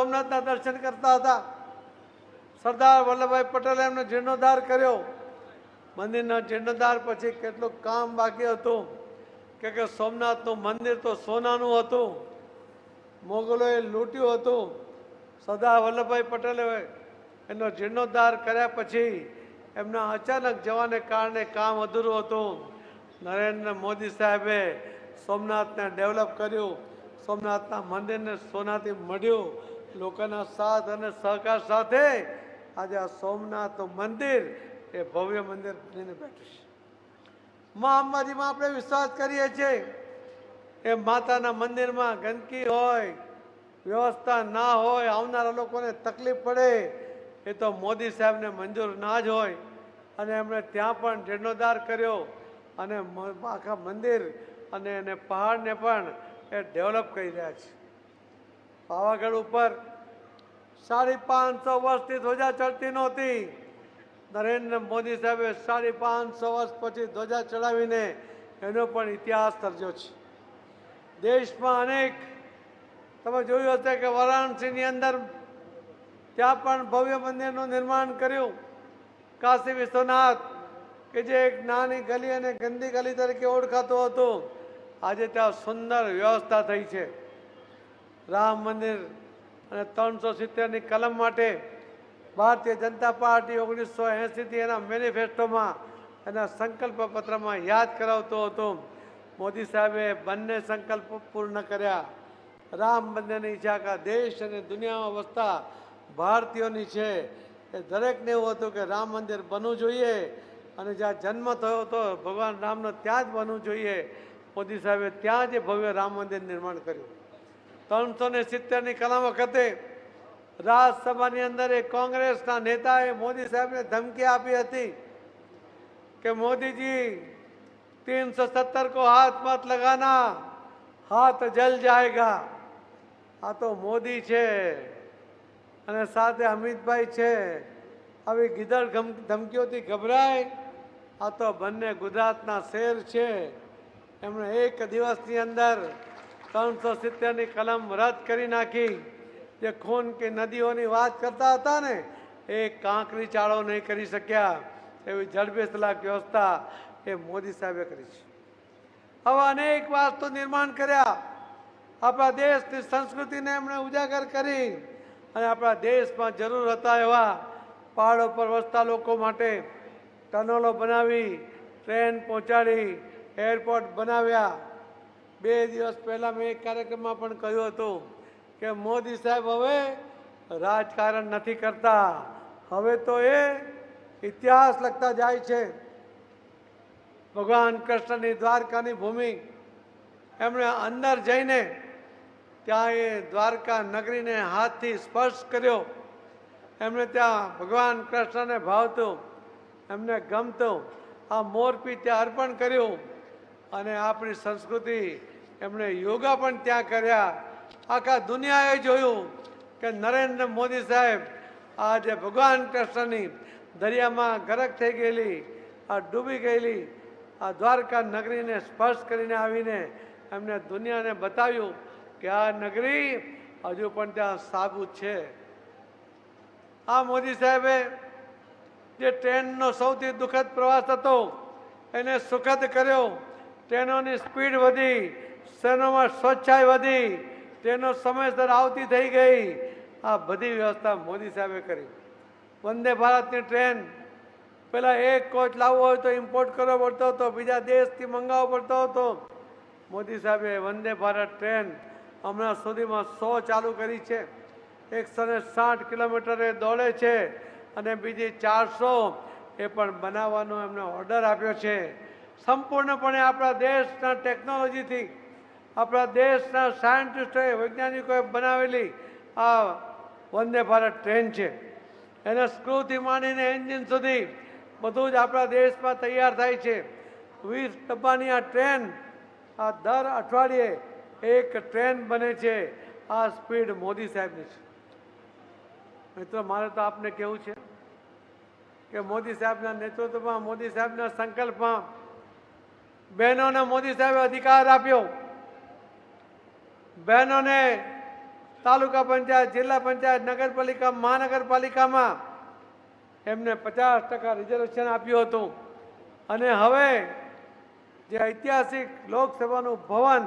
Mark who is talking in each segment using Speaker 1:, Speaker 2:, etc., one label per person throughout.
Speaker 1: સોમનાથના દર્શન કરતા હતા. સરદાર વલ્લભભાઈ પટેલે એમનો જીર્ણોદ્ધાર કર્યો. મંદિરનો જીર્ણોદ્ધાર પછી કેટલું કામ બાકી હતું. કે કે સોમનાથનું મંદિર તો સોનાનું હતું. મોગલોએ લૂંટ્યું હતું. સરદાર વલ્લભભાઈ પટેલે એનો જીર્ણોદ્ધાર કર્યા પછી એમના અચાનક જવાને કારણે કામ અધૂરું હતું. નરેન્દ્ર મોદી સાહેબે સોમનાથને ડેવલપ કર્યું. સોમનાથના મંદિરને સોનાથી મળ્યું. લોકોના સાથ અને સહકાર સાથે આજે આ સોમનાથ મંદિર એ ભવ્ય મંદિર બનીને બેઠું છે. મા અંબાજીમાં આપણે વિશ્વાસ કરીએ છીએ એ માતાના મંદિરમાં ગંદકી હોય, વ્યવસ્થા ના હોય, આવનારા લોકોને તકલીફ પડે, એ તો મોદી સાહેબને મંજૂર ના જ હોય. અને એમણે ત્યાં પણ જીર્ણોદ્ધાર કર્યો અને આખા મંદિર અને એને પહાડને પણ એ ડેવલપ કરી રહ્યા છે. પાવાગઢ ઉપર સાડી પાંચસો વર્ષથી ધ્વજા ચડતી નહોતી. નરેન્દ્ર મોદી સાહેબે સાડી પાંચસો વર્ષ પછી ધ્વજા ચડાવીને એનો પણ ઇતિહાસ સર્જ્યો છે. દેશમાં અનેક, તમે જોયું હશે કે વારાણસીની અંદર ત્યાં પણ ભવ્ય મંદિરનું નિર્માણ કર્યું. કાશી વિશ્વનાથ, કે જે એક નાની ગલી અને ગંદી ગલી તરીકે ઓળખાતું હતું, આજે ત્યાં સુંદર વ્યવસ્થા થઈ છે. રામ મંદિર અને ત્રણસો સિત્તેરની કલમ માટે ભારતીય જનતા પાર્ટી ઓગણીસો એંસીથી એના મેનિફેસ્ટોમાં, એના સંકલ્પ પત્રમાં યાદ કરાવતો હતો. મોદી સાહેબે બંને સંકલ્પ પૂર્ણ કર્યા. રામ મંદિરની ઈચ્છા કા દેશ અને દુનિયામાં વસતા ભારતીયોની છે. એ દરેકને એવું હતું કે રામ મંદિર બનવું જોઈએ અને જ્યાં જન્મ થયો હતો ભગવાન રામનો ત્યાં જ બનવું જોઈએ. મોદી સાહેબે ત્યાં જ ભવ્ય રામ મંદિર નિર્માણ કર્યું. ત્રણસો ને સિત્તેરની કલમ વખતે રાજસભાની અંદર એક કોંગ્રેસના નેતાએ મોદી સાહેબને ધમકી આપી હતી કે મોદીજી તીનસો સત્તર કો હાથ મત લગાના, હાથ જલ જાયગા. આ તો મોદી છે અને સાથે અમિતભાઈ છે. આવી ગીધડ ધમકીઓથી ગભરાય. આ તો બંને ગુજરાતના શેર છે. એમણે એક દિવસની અંદર ત્રણસો સિત્તેરની કલમ રદ કરી નાખી. જે ખૂન કે નદીઓની વાત કરતા હતા ને, એ કાંકરી ચાળો નહીં કરી શક્યા. એવી સલાક વ્યવસ્થા એ મોદી સાહેબે કરી છે. હવે અનેક વાસ્તુ નિર્માણ કર્યા. આપણા દેશની સંસ્કૃતિને એમણે ઉજાગર કરી અને આપણા દેશમાં જરૂર હતા એવા પહાડો પર વસતા લોકો માટે ટનલો બનાવી, ટ્રેન પહોંચાડી, એરપોર્ટ બનાવ્યા. બે દિવસ પહેલાં મેં એક કાર્યક્રમમાં પણ કહ્યું હતું કે મોદી સાહેબ હવે રાજકારણ નથી કરતા. હવે તો એ ઇતિહાસ લખતા જાય છે. ભગવાન કૃષ્ણની દ્વારકાની ભૂમિ. એમણે અંદર જઈને ત્યાં એ દ્વારકા નગરીને હાથથી સ્પર્શ કર્યો. એમણે ત્યાં ભગવાન કૃષ્ણને ભાવતું, એમને ગમતું, આ મોરપી ત્યાં અર્પણ કર્યું. અને આપણી સંસ્કૃતિ, એમણે યોગા પણ ત્યાં કર્યા. આખા દુનિયાએ જોયું કે નરેન્દ્ર મોદી સાહેબ આજે ભગવાન કૃષ્ણની દરિયામાં ગરક થઈ ગયેલી, આ ડૂબી ગયેલી, આ દ્વારકા નગરીને સ્પર્શ કરીને આવીને એમને દુનિયાને બતાવ્યું કે આ નગરી હજુ પણ ત્યાં સાબુત છે. આ મોદી સાહેબે જે ટ્રેનનો સૌથી દુઃખદ પ્રવાસ હતો, એને સુખદ કર્યો. ટ્રેનોની સ્પીડ વધી ટ્રેનોમાં સ્વચ્છાઈ વધી, ટ્રેનો સમયસર આવતી થઈ ગઈ. આ બધી વ્યવસ્થા મોદી સાહેબે કરી. વંદે ભારતની ટ્રેન. પહેલાં એક કોચ લાવવો હોય તો ઇમ્પોર્ટ કરવો પડતો હતો, બીજા દેશથી મંગાવવો પડતો હતો. મોદી સાહેબે વંદે ભારત ટ્રેન હમણાં સુધીમાં સો ચાલુ કરી છે. એકસો ને સાઠ કિલોમીટરે દોડે છે અને બીજી ચારસો એ પણ બનાવવાનો એમને ઓર્ડર આપ્યો છે. સંપૂર્ણપણે આપણા દેશના ટેકનોલોજીથી આપણા દેશના સાયન્ટિસ્ટોએ વૈજ્ઞાનિકોએ બનાવેલી આ વંદે ભારત ટ્રેન છે. એને સ્ક્રૂથી માંડીને એન્જિન સુધી બધું જ આપણા દેશમાં તૈયાર થાય છે. વીસ ડબ્બાની આ ટ્રેન, આ દર અઠવાડિયે એક ટ્રેન બને છે. આ સ્પીડ મોદી સાહેબની છે. મિત્રો, મારે તો આપને કેવું છે કે મોદી સાહેબના નેતૃત્વમાં, મોદી સાહેબના સંકલ્પમાં બહેનોને મોદી સાહેબે અધિકાર આપ્યો. બહેનોને તાલુકા પંચાયત, જિલ્લા પંચાયત, નગરપાલિકા, મહાનગરપાલિકામાં એમને પચાસ ટકા રિઝર્વેશન આપ્યું હતું. અને હવે જે ઐતિહાસિક લોકસભાનું ભવન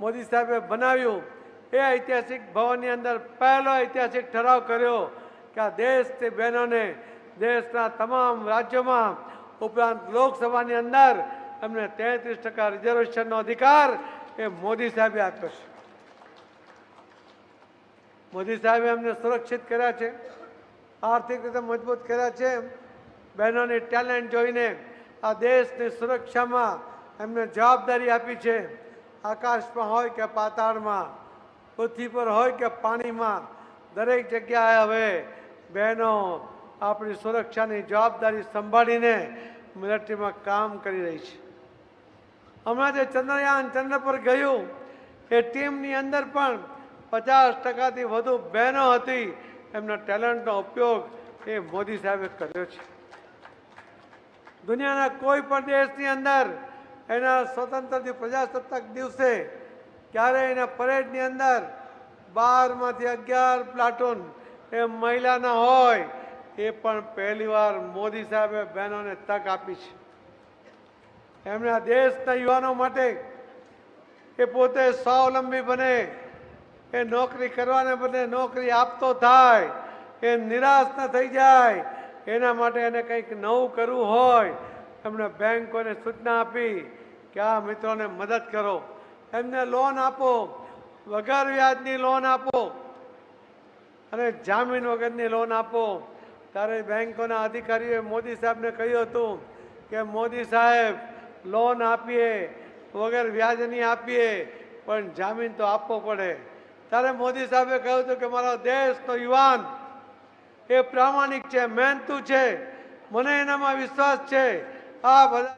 Speaker 1: મોદી સાહેબે બનાવ્યું, એ ઐતિહાસિક ભવનની અંદર પહેલો ઐતિહાસિક ઠરાવ કર્યો કે આ દેશથી બહેનોને દેશના તમામ રાજ્યોમાં ઉપરાંત લોકસભાની અંદર એમને તેત્રીસ ટકા રિઝર્વેશનનો અધિકાર એ મોદી સાહેબે આપ્યો છે. મોદી સાહેબે એમને સુરક્ષિત કર્યા છે, આર્થિક રીતે મજબૂત કર્યા છે બહેનોની ટેલેન્ટ જોઈને આ દેશની સુરક્ષામાં એમને જવાબદારી આપી છે. આકાશમાં હોય કે પાતાળમાં, પૃથ્વી પર હોય કે પાણીમાં, દરેક જગ્યાએ હવે બહેનો આપણી સુરક્ષાની જવાબદારી સંભાળીને મિલિટરીમાં કામ કરી રહી છે. હમણાં જે ચંદ્રયાન ચંદ્ર પર ગયું, એ ટીમની અંદર પણ પચાસ ટકાથી વધુ બહેનો હતી. એમના ટેલેન્ટનો ઉપયોગ એ મોદી સાહેબે કર્યો છે. દુનિયાના કોઈ પણ દેશની અંદર એના સ્વતંત્રથી પ્રજાસત્તાક દિવસે ક્યારે એના પરેડની અંદર બારમાંથી અગિયાર પ્લાટૂન એ મહિલાના હોય, એ પણ પહેલીવાર મોદી સાહેબે બહેનોને તક આપી છે. એમણે આ દેશના યુવાનો માટે એ પોતે સ્વાવલંબી બને, એ નોકરી કરવાને બદલે નોકરી આપતો થાય, એ નિરાશ ન થઈ જાય, એના માટે એને કંઈક નવું કરવું હોય. એમણે બેંકોને સૂચના આપી કે આ મિત્રોને મદદ કરો. એમને લોન આપો, વગર વ્યાજની લોન આપો, અને જામીન વગરની લોન આપો. ત્યારે બેંકોના અધિકારીઓએ મોદી સાહેબને કહ્યું હતું કે મોદી સાહેબ લોન આપીએ, વગર વ્યાજની આપીએ, પણ જામીન તો આપવો પડે. ત્યારે મોદી સાહેબે કહ્યું હતું કે મારો દેશનો યુવાન, એ પ્રામાણિક છે, મહેનતું છે. મને એનામાં વિશ્વાસ છે. આ બધા